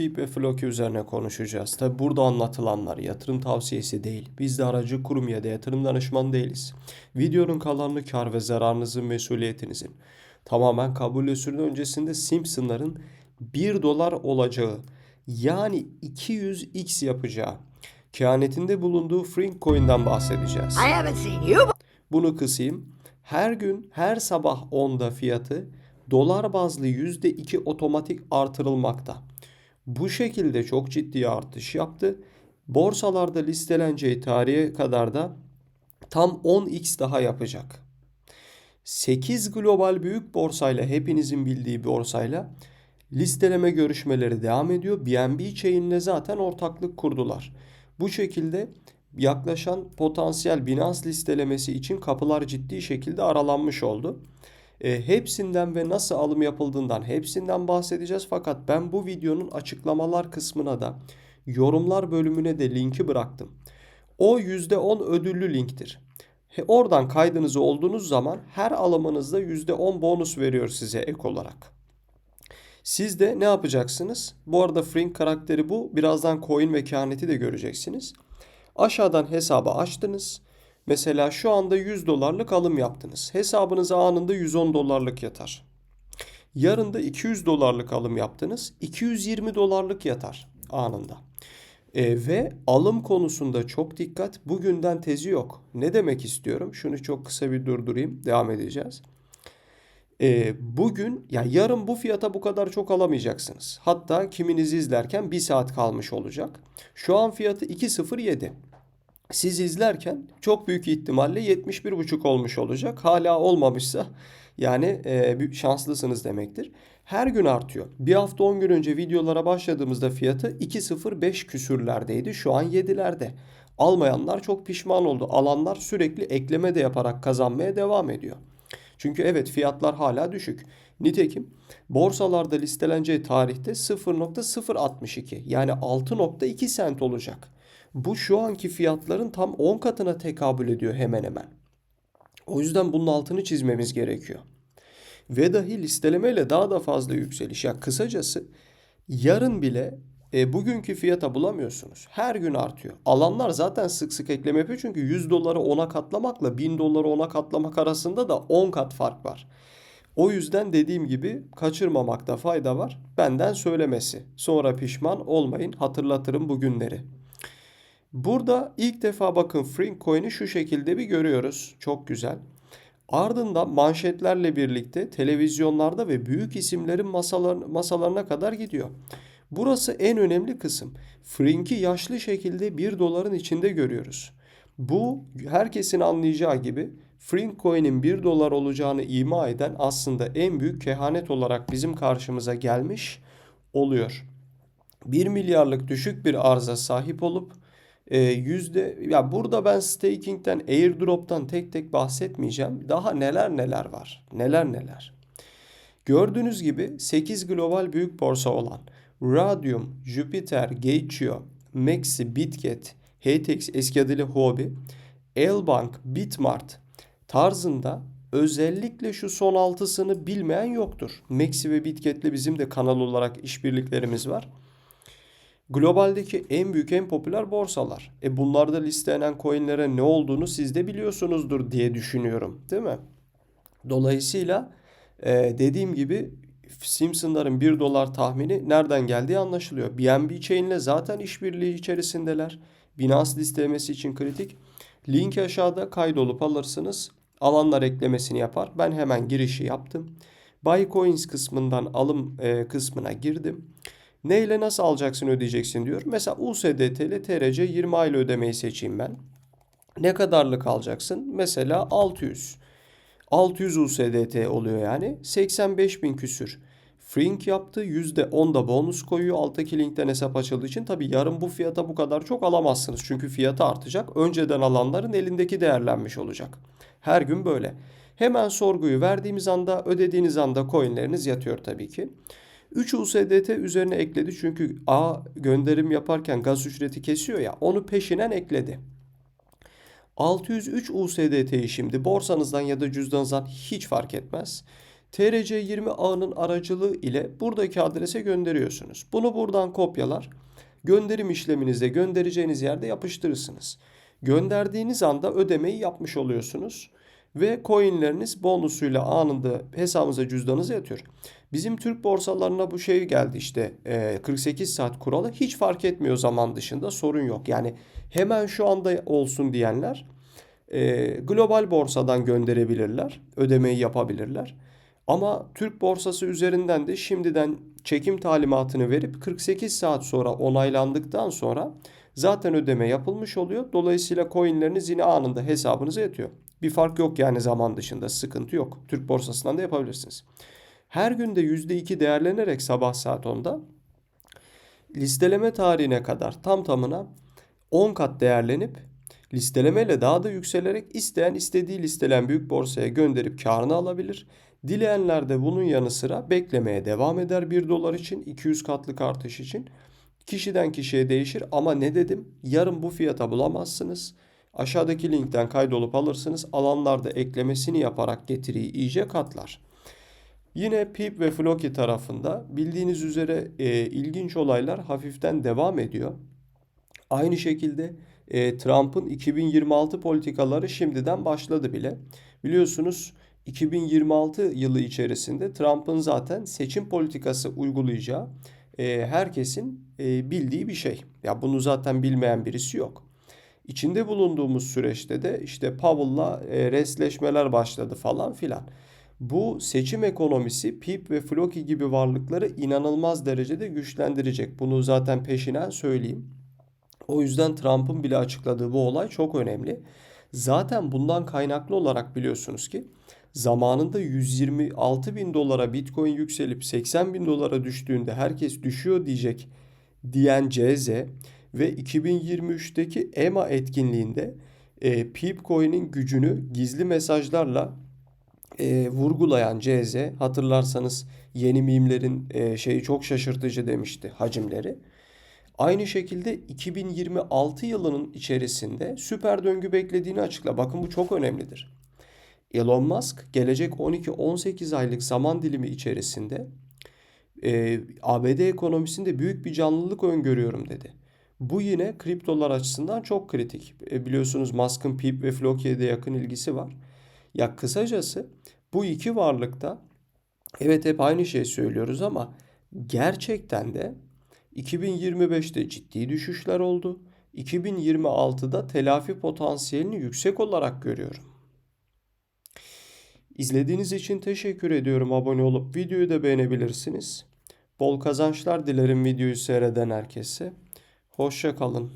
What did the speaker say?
Peep ve Floki üzerine konuşacağız. Tabi burada anlatılanlar yatırım tavsiyesi değil. Biz de aracı kurum ya da yatırım danışman değiliz. Videonun kalanını kar ve zararınızın mesuliyetinizin. Tamamen kabul usulü öncesinde Simpsonların 1 dolar olacağı yani 200x yapacağı kehanetinde bulunduğu Frink Coin'den bahsedeceğiz. Bunu kısayım. Her gün her sabah 10'da fiyatı dolar bazlı %2 otomatik artırılmakta. Bu şekilde çok ciddi artış yaptı. Borsalarda listeleneceği tarihe kadar da tam 10x daha yapacak. 8 global büyük borsayla hepinizin bildiği borsayla listeleme görüşmeleri devam ediyor. BNB Chain'le zaten ortaklık kurdular. Bu şekilde yaklaşan potansiyel Binance listelemesi için kapılar ciddi şekilde aralanmış oldu. E, hepsinden ve nasıl alım yapıldığından hepsinden bahsedeceğiz. Fakat ben bu videonun açıklamalar kısmına da yorumlar bölümüne de linki bıraktım. O %10 ödüllü linktir. He, oradan kaydınızı olduğunuz zaman her alımınızda %10 bonus veriyor size ek olarak. Siz de ne yapacaksınız? Bu arada Frink karakteri bu. Birazdan coin ve kehaneti de göreceksiniz. Aşağıdan hesabı açtınız. Mesela şu anda 100 dolarlık alım yaptınız. Hesabınıza anında 110 dolarlık yatar. Yarın da 200 dolarlık alım yaptınız. 220 dolarlık yatar anında. E, ve alım konusunda çok dikkat. Bugünden tezi yok. Ne demek istiyorum? Şunu çok kısa bir durdurayım. Devam edeceğiz. E, bugün ya yarın bu fiyata bu kadar çok alamayacaksınız. Hatta kiminiz izlerken bir saat kalmış olacak. Şu an fiyatı 2.07. Siz izlerken çok büyük ihtimalle 71.5 olmuş olacak. Hala olmamışsa yani e, şanslısınız demektir. Her gün artıyor. Bir hafta 10 gün önce videolara başladığımızda fiyatı 2.05 küsürlerdeydi. Şu an 7'lerde. Almayanlar çok pişman oldu. Alanlar sürekli ekleme de yaparak kazanmaya devam ediyor. Çünkü evet fiyatlar hala düşük. Nitekim borsalarda listeleneceği tarihte 0.062 yani 6.2 sent olacak. Bu şu anki fiyatların tam 10 katına tekabül ediyor hemen hemen. O yüzden bunun altını çizmemiz gerekiyor. Ve dahi listelemeyle daha da fazla yükseliş. Ya kısacası yarın bile e, bugünkü fiyata bulamıyorsunuz. Her gün artıyor. Alanlar zaten sık sık ekleme yapıyor. Çünkü 100 doları 10'a katlamakla 1000 doları 10'a katlamak arasında da 10 kat fark var. O yüzden dediğim gibi kaçırmamakta fayda var. Benden söylemesi. Sonra pişman olmayın. Hatırlatırım bugünleri. Burada ilk defa bakın Frink Coin'i şu şekilde bir görüyoruz. Çok güzel. Ardından manşetlerle birlikte televizyonlarda ve büyük isimlerin masalar, masalarına kadar gidiyor. Burası en önemli kısım. Frink'i yaşlı şekilde 1 doların içinde görüyoruz. Bu herkesin anlayacağı gibi Frink Coin'in 1 dolar olacağını ima eden aslında en büyük kehanet olarak bizim karşımıza gelmiş oluyor. 1 milyarlık düşük bir arıza sahip olup e, yüzde ya burada ben staking'den, airdrop'tan tek tek bahsetmeyeceğim. Daha neler neler var. Neler neler. Gördüğünüz gibi 8 global büyük borsa olan Radium, Jupiter, Gate.io, Maxi, Bitget, HTX eski adıyla Huobi, Elbank, Bitmart tarzında özellikle şu son altısını bilmeyen yoktur. Maxi ve Bitget'le bizim de kanal olarak işbirliklerimiz var. Globaldeki en büyük en popüler borsalar. E bunlarda listelenen coinlere ne olduğunu siz de biliyorsunuzdur diye düşünüyorum. Değil mi? Dolayısıyla e, dediğim gibi Simpsonların 1 dolar tahmini nereden geldiği anlaşılıyor. BNB Chain ile zaten işbirliği içerisindeler. Binance listelemesi için kritik. Link aşağıda kaydolup alırsınız. Alanlar eklemesini yapar. Ben hemen girişi yaptım. Buy Coins kısmından alım e, kısmına girdim. Ne ile nasıl alacaksın ödeyeceksin diyor. Mesela USDT TRC 20 aylı ödemeyi seçeyim ben. Ne kadarlık alacaksın? Mesela 600. 600 USDT oluyor yani. 85 bin küsür. Frink yaptı. %10 da bonus koyuyor. Alttaki linkten hesap açıldığı için. Tabi yarın bu fiyata bu kadar çok alamazsınız. Çünkü fiyatı artacak. Önceden alanların elindeki değerlenmiş olacak. Her gün böyle. Hemen sorguyu verdiğimiz anda ödediğiniz anda coinleriniz yatıyor tabii ki. 3 USDT üzerine ekledi çünkü A gönderim yaparken gaz ücreti kesiyor ya onu peşinen ekledi. 603 USDT'yi şimdi borsanızdan ya da cüzdanınızdan hiç fark etmez. TRC20 ağının aracılığı ile buradaki adrese gönderiyorsunuz. Bunu buradan kopyalar. Gönderim işleminizde göndereceğiniz yerde yapıştırırsınız. Gönderdiğiniz anda ödemeyi yapmış oluyorsunuz ve coinleriniz bonusuyla anında hesabınıza cüzdanınıza yatıyor. Bizim Türk borsalarına bu şey geldi işte 48 saat kuralı hiç fark etmiyor zaman dışında sorun yok. Yani hemen şu anda olsun diyenler global borsadan gönderebilirler, ödemeyi yapabilirler. Ama Türk borsası üzerinden de şimdiden çekim talimatını verip 48 saat sonra onaylandıktan sonra zaten ödeme yapılmış oluyor. Dolayısıyla coinleriniz yine anında hesabınıza yatıyor. Bir fark yok yani zaman dışında sıkıntı yok. Türk borsasından da yapabilirsiniz. Her günde %2 değerlenerek sabah saat 10'da listeleme tarihine kadar tam tamına 10 kat değerlenip listelemeyle daha da yükselerek isteyen istediği listelen büyük borsaya gönderip karını alabilir. Dileyenler de bunun yanı sıra beklemeye devam eder 1 dolar için 200 katlık artış için. Kişiden kişiye değişir ama ne dedim? Yarın bu fiyata bulamazsınız. Aşağıdaki linkten kaydolup alırsınız. Alanlarda eklemesini yaparak getiriyi iyice katlar. Yine PIP ve Floki tarafında bildiğiniz üzere e, ilginç olaylar hafiften devam ediyor. Aynı şekilde e, Trump'ın 2026 politikaları şimdiden başladı bile. Biliyorsunuz 2026 yılı içerisinde Trump'ın zaten seçim politikası uygulayacağı e, herkesin e, bildiği bir şey. Ya bunu zaten bilmeyen birisi yok. İçinde bulunduğumuz süreçte de işte Powell'la e, resleşmeler başladı falan filan. Bu seçim ekonomisi PIP ve Floki gibi varlıkları inanılmaz derecede güçlendirecek. Bunu zaten peşinen söyleyeyim. O yüzden Trump'ın bile açıkladığı bu olay çok önemli. Zaten bundan kaynaklı olarak biliyorsunuz ki zamanında 126 bin dolara Bitcoin yükselip 80 bin dolara düştüğünde herkes düşüyor diyecek diyen CZ ve 2023'teki EMA etkinliğinde e, Pipcoin'in gücünü gizli mesajlarla e, vurgulayan CZ hatırlarsanız yeni mimlerin e, şeyi çok şaşırtıcı demişti hacimleri. Aynı şekilde 2026 yılının içerisinde süper döngü beklediğini açıkla. Bakın bu çok önemlidir. Elon Musk gelecek 12-18 aylık zaman dilimi içerisinde e, ABD ekonomisinde büyük bir canlılık öngörüyorum dedi. Bu yine kriptolar açısından çok kritik. E, biliyorsunuz Musk'ın PIP ve Floki'ye de yakın ilgisi var. Ya kısacası bu iki varlıkta evet hep aynı şey söylüyoruz ama gerçekten de 2025'te ciddi düşüşler oldu. 2026'da telafi potansiyelini yüksek olarak görüyorum. İzlediğiniz için teşekkür ediyorum. Abone olup videoyu da beğenebilirsiniz. Bol kazançlar dilerim videoyu seyreden herkese. Hoşça kalın.